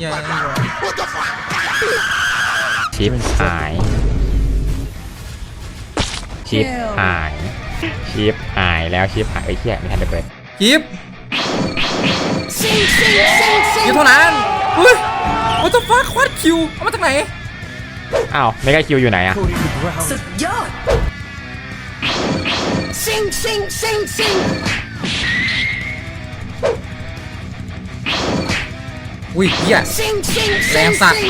เหี้ยชิปหาย ชิปหาย ชิปหายแล้วชิปหายไอ้เหี้ยไม่ทันได้เปิดกิฟกิฟเท่านั้นอุ้ย what the fuck ควาดคิวเอามาจากไหนอ้าวไม่กล้าคิวอยู่ไหนอะสุดยอดซิงซิงซิงซิง อุ้ยเหี้ยซิงซิงแรงสัตว์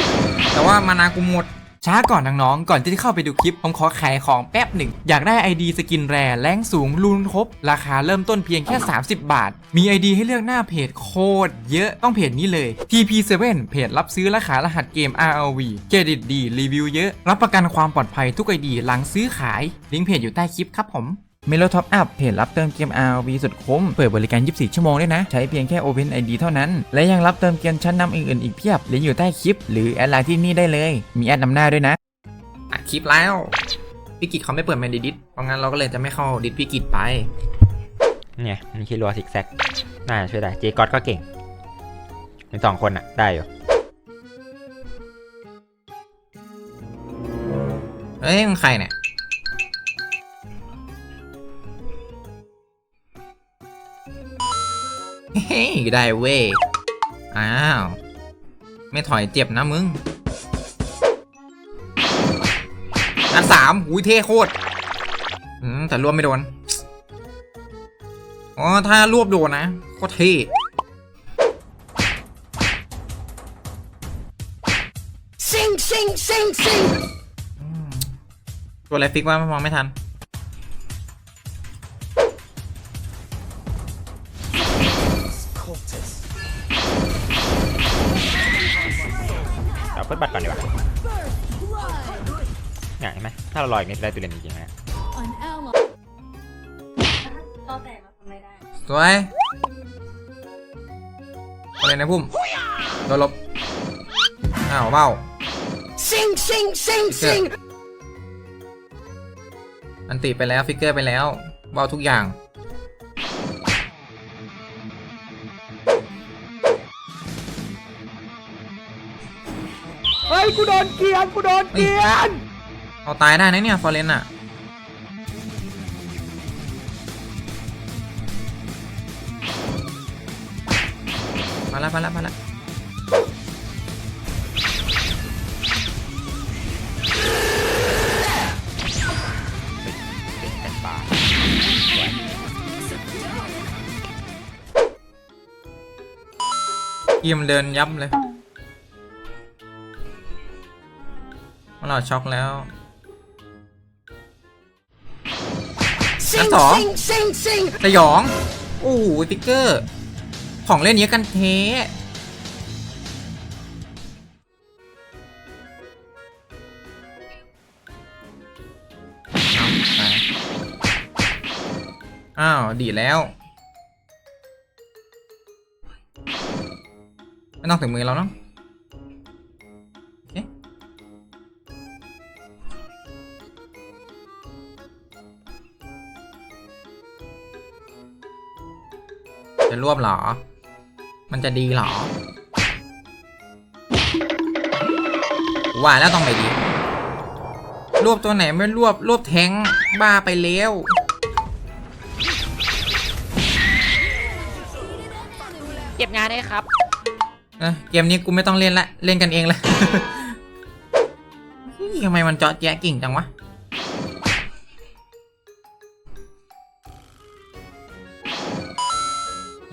แต่ว่ามานากูหมดช้าก่อนน้องๆ ก่อนที่จะเข้าไปดูคลิป ผมขอขายของแป๊บหนึ่ง อยากได้ ID สกินแรแรงสูงรูนครบ ราคาเริ่มต้นเพียงแค่ 30 บาท มี ID ให้เลือกหน้าเพจโคตรเยอะต้องเพจนี้เลย TP7 เพจรับซื้อและขายรหัสเกม RLV เครดิตดีรีวิวเยอะ รับประกันความปลอดภัยทุก ID หลังซื้อขาย ลิงก์เพจอยู่ใต้คลิปครับผม เมโลท็อปอัพเพจรับเติมเกม RV สุดคุ้ม เปิดบริการ 24 ชั่วโมงด้วยนะ ใช้เพียงแค่ Open ID เท่านั้น และยังรับเติมเกมชั้นนำอื่นๆ อีกเพียบลิงก์อยู่ใต้คลิป หรือแอดไลน์ที่นี่ได้เลย มีแอดนำหน้าด้วยนะอัดคลิปแล้วพี่กิจเขาไม่เปิดแมนดิสเพราะงั้นเราก็เลยจะไม่เข้าดิสพี่กิจไป เนี่ยมีคิรัวซิกแซกน่าจะช่วยได้เจก็อตก็เก่งมีสองคนอะได้อยู่เอ้ยมึงใครเนี่ย เฮ้ยได้เว้ย อ้าว ไม่ถอยเจ็บนะมึง อันสามอุ้ยเท่โคตร อืม แต่รวบไม่โดน อ๋อ ถ้ารวบโดนนะโคตรเท่ซิงซิงซิงซิงตัวอะไรฟิกว่ามองไม่ทัน ดบัตรก่อนดีกว่าเนี่ยเห็นไหมถ้าเราลอยอีกนิดได้ตัวเล่นจริงๆนะ An ally ก็แต่มาทำไม่ได้สวยอะไรนะพุ่มโดนลบอ้าวเบ้าซิงซิงซิงซิงอันติไปแล้วฟิกเกอร์ไปแล้วเบ้าทุกอย่าง ยกูโดนเกียนกูโดนเกียนเอาตายได้นะเนี่ยฟอร์เรนอะมาแล้วมาแล้วมาแล้วเกมเดินยับเลย มาหลอดช็อกแล้วซิอังนสองซิงซิงซิงสยอง โอ้โหติ๊กเกอร์ ของเล่นเยอะกันเทเอาไปอ้าว ดีดแล้ว ไม่ต้องถึงมือเราเนาะ จะรวบเหรอ มันจะดีเหรอ ว่าแล้วต้องไปดี รวบตัวไหนไม่รวบ รวบแทงค์บ้าไปแล้ว เก็บงานได้ครับ เอ้ยเกมนี้กูไม่ต้องเล่นละ เล่นกันเองเลยเฮ้ยทำไมมันเจาะแจ๊ะกิ่งจังวะ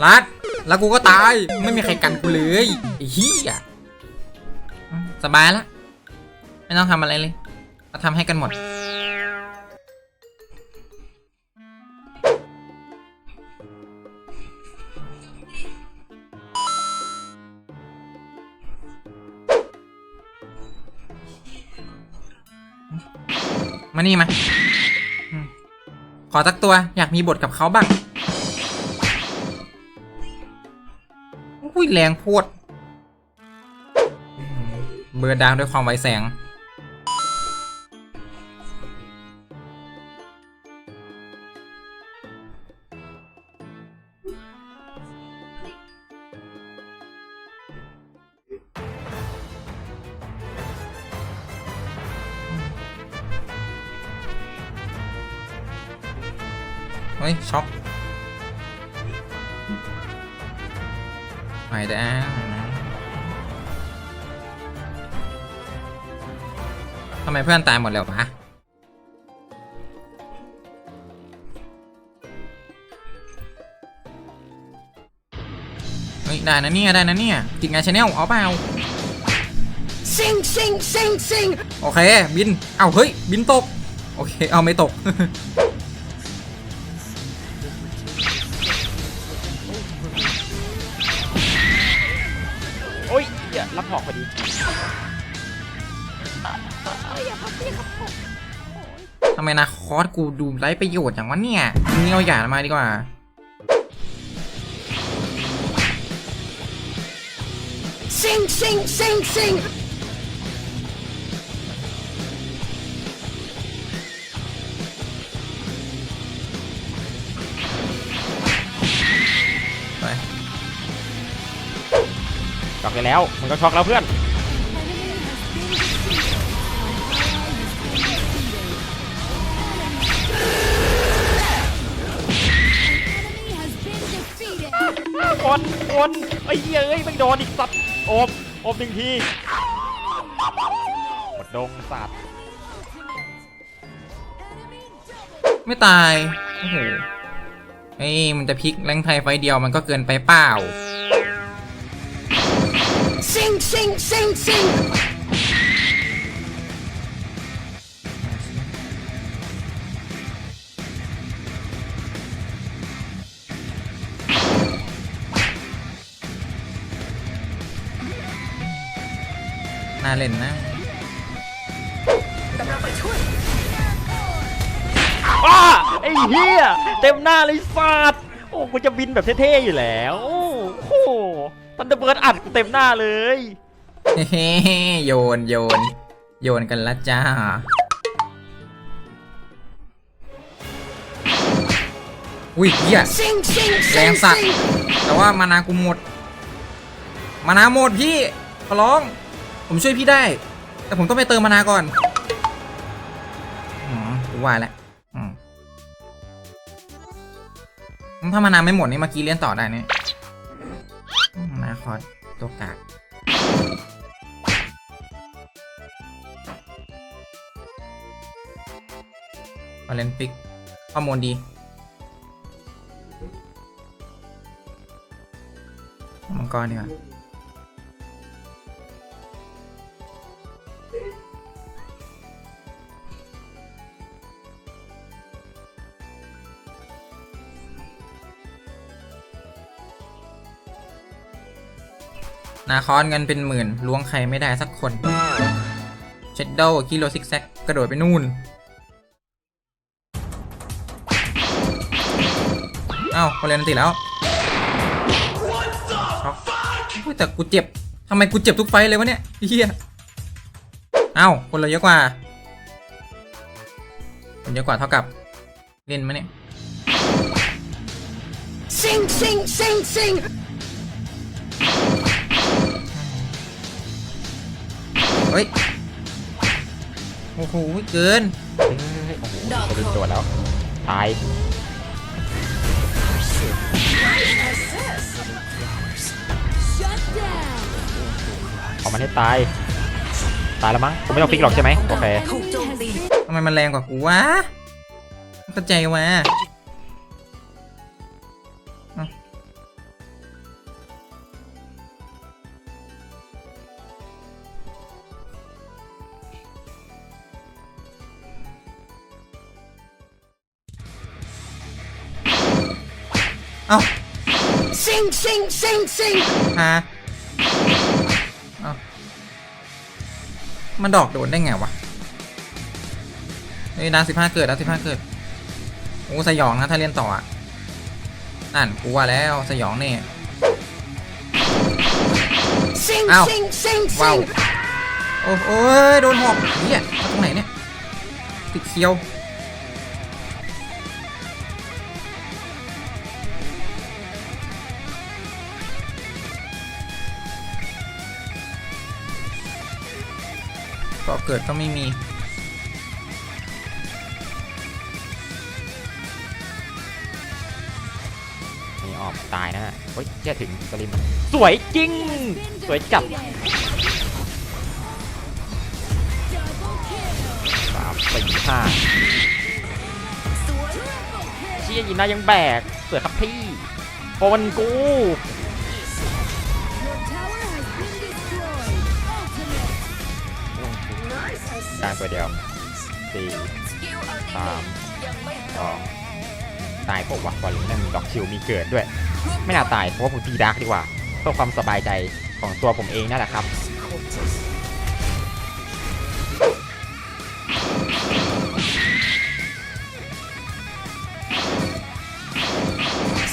รัด แล้วกูก็ตาย ไม่มีใครกันกูเลยไอ้เหี้ยสบายละ ไม่ต้องทำอะไรเลยเราทำให้กันหมด มานี่มาอืมขอสักตัวอยากมีบทกับเขาบ้าง แรงพูดเบอร์ดาวด้วยความไวแสง เฮ้ย ช็อก ไปได้ทำไมเพื่อนตายหมดแล้ววะเฮ้ยได้นะเนี่ยได้นะเนี่ยจิกงานชาแนลเอาเปล่า Sing, sing, sing, sing. โอเค บิน เอาเฮ้ย บินตก โอเค เอาไม่ตก ทำไมนาคอสกูดูไร้ประโยชน์อย่างวะเนี่ยนี่เอาหยาดมาดีกว่า Sing, sing, sing, sing. ไปช็อกไปแล้ว มันก็ช็อกแล้วเพื่อน นคนไอ้เหี้ยเอ้ยไม่โดนอีกสัตว์โอบโอบหนึ่งทีหมดดงสัตว์ไม่ตาย โอ้โหเอ้ยมันจะพลิกแรงไทยไฟเดียวมันก็เกินไปเปล่า Sing, sing, sing, sing. น่าเล่นนะอ้าไอ้เหี้ยเต็มหน้าเลยสัตว์โอ้กูจะบินแบบเท่ๆอยู่แล้วโอ้โหตันเดอร์เบิร์ดอัดกูเต็มหน้าเลยเฮ้โยนโยน โยนกันละจ้าอุ้ยเหี้ย Sing, sing, แรง sing, สัตว์ sing. แต่ว่ามานากูหมด มานาหมดพี่ขอร้อง ผมช่วยพี่ได้ แต่ผมต้องไปเติมมานาก่อนอืมกูว่าแล้วอืมถ้ามานาไม่หมดนี่เมื่อกี้เล่นต่อได้เนี่ยมนาคอร์ดตัวกากมาเลนปิกข้อมูลดี มังกรดีกว่า นาคอนเงินเป็นหมื่นล้วงใครไม่ได้สักคนเชดโดกิโลซิกแซกกระโดดไปนู่นเอ้าคนเรียนอันติแล้วช็อกแต่กูเจ็บทำไมกูเจ็บทุกไฟเลยวะเนี่ยเฮียเอ้าคนเราเยอะกว่า คนเยอะกว่าเท่ากับเล่นมเนี่ย Sing, sing, sing, sing. ฮ้ยโอ้โหเกินเฮ้ยโอ้โหจะดึงตัวแล้วตายเอามันให้ตาย ตายแล้วมั้งกูไม่ต้องฟิกหรอกใช่ไหมโอเคทำไมมันแรงกว่ากูวะไม่เข้าใจวะ เอ้า Sing, sing, sing, sing. ฮะเอ้ามันดอกโดนได้ไงวะเฮ้ยดาวสิบห้าเกิดดาวสิบห้าเกิด โอ้สยองนะถ้าเล่นต่ออะนั่นกูว่าแล้วสยองแน่ Sing, Ow. sing, sing, ว้าว sing. โอ้โอ้ยโดนหอกเนี่ยมาตรงไหนเนี่ย ติดเคียว ก็เกิดก็ไม่มีอมีออกตายนะน่ะเฮ้ยเชื่ถึงสลิม สวยจริง สวยจัดสามสี่ห้าเชี่ยยินนายังแบก สวยครับพี่โอนกูารตัวเดียวสี่สามสองตายพวกวะบอลลูนนั่นมีด็อกชิลมีเกิดด้วย ไม่น่าตายเพราะว่าผมตีดาร์กดีกว่าเพื่อความสบายใจของตัวผมเองนั่นแหละครับ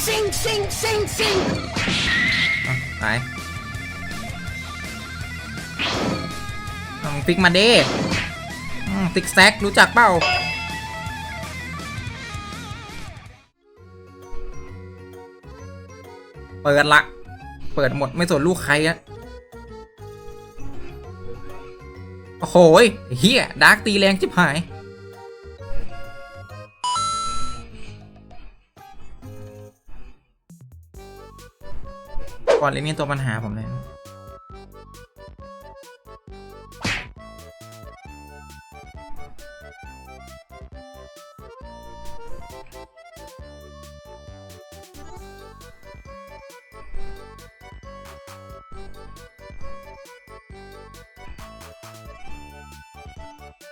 Sing, sing, sing, sing. ไปต้องฟิกมาเด้ อืมฟิกแซกรู้จักเปล่าเปิดละ เปิดหมดไม่สนลูกใครอะโอ้โหเฮียดาร์กตีแรงจิบหาย ก่อนเลยนี่ตัวปัญหาผมเลย え?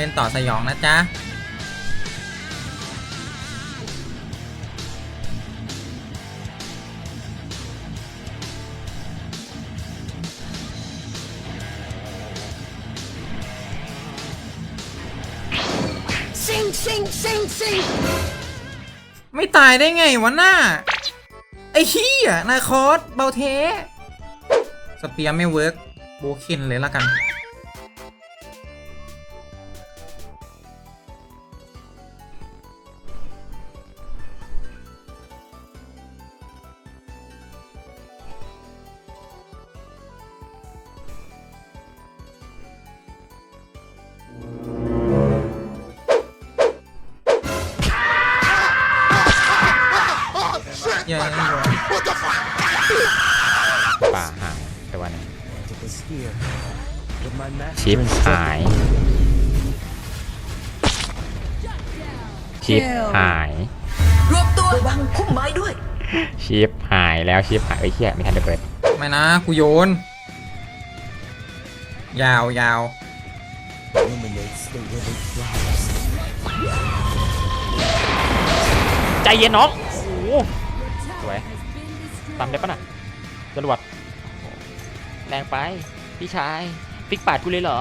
เล่นต่อสยองนะจ๊ะ Sing, sing, sing, sing. ไม่ตายได้ไงวะหน้า ไอ้เฮียนาคอสเบาเทสเปียร์ไม่เวิร์กโบเคนเลยละกัน ชิปหาย ชิปหาย รวบตัวระวังพุ่มไม้ด้วย ชิปหายแล้วชิปหายไอ้ยเหี้ยไม่ทันได้เปิด ไม่นะกูโยน ยาวยาวใจเย็นน้อง โอ้โหสวยตามได้ปะน่ะจรวดแรงไป พี่ชาย ฟิกปาดกูเลยเหรอ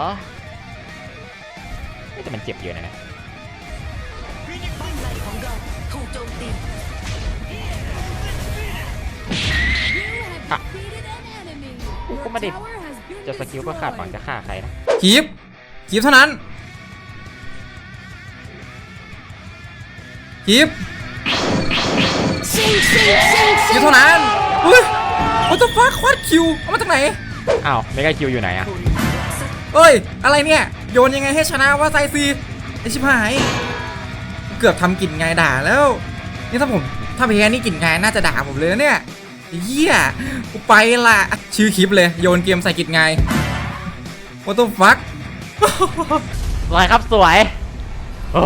เฮ้ยแต่มันเจ็บเยอะนะนะอะกูก็ไม่ได้จะสกิลก็ขาดหวังจะฆ่าใครนะคีบคีบเท่านั้นคีบ Sing, sing, sing, คีบ sing. เท่านั้นอุ้ยวัตถุฟ้าควอดคิวเอามาจากไหน อ้าวเมกาคิวอยู่ไหนอะ เอ้ย อะไรเนี่ย โยนยังไงให้ชนะว่าไซซีไอชิบหาย เกือบทำกลิ่นไงด่าแล้ว นี่ถ้าผมถ้าแพ้นี่กลิ่นไงน่าจะด่าผมเลยนะเนี่ยเฮียกูไปละชื่อคลิปเลย โยนเกมใส่กลิ่นไงวัตถุฟักสวยครับสวยโอ้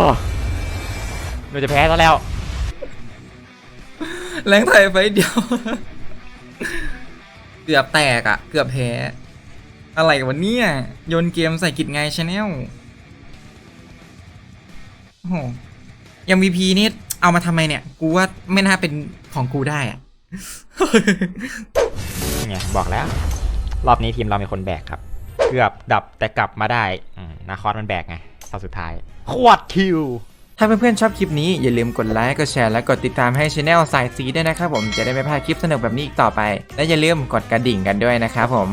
หนูจะแพ้ซะแล้ว แรงไทยไฟเดียว เกือบแตกอะเกือบแพ้ อะไรวะเนี่ย โยนเกมใส่กิจไงชาแนลโอ้โหยัง VP นี่เอามาทำไมเนี่ย กูว่าไม่น่าเป็นของกูได้อะ นี่ไงบอกแล้ว รอบนี้ทีมเรามีคนแบกครับ เกือบดับแต่กลับมาได้อืมนาคอสมันแบกไงตอนสุดท้ายขวดคิว ถ้าเพื่อนๆชอบคลิปนี้อย่าลืมกดไลค์ กดแชร์ และกดติดตามให้ช anel สายสีด้วยนะครับผมจะได้ไม่พลาดคลิปสนุกแบบนี้อีกต่อไป และอย่าลืมกดกระดิ่งกันด้วยนะครับผม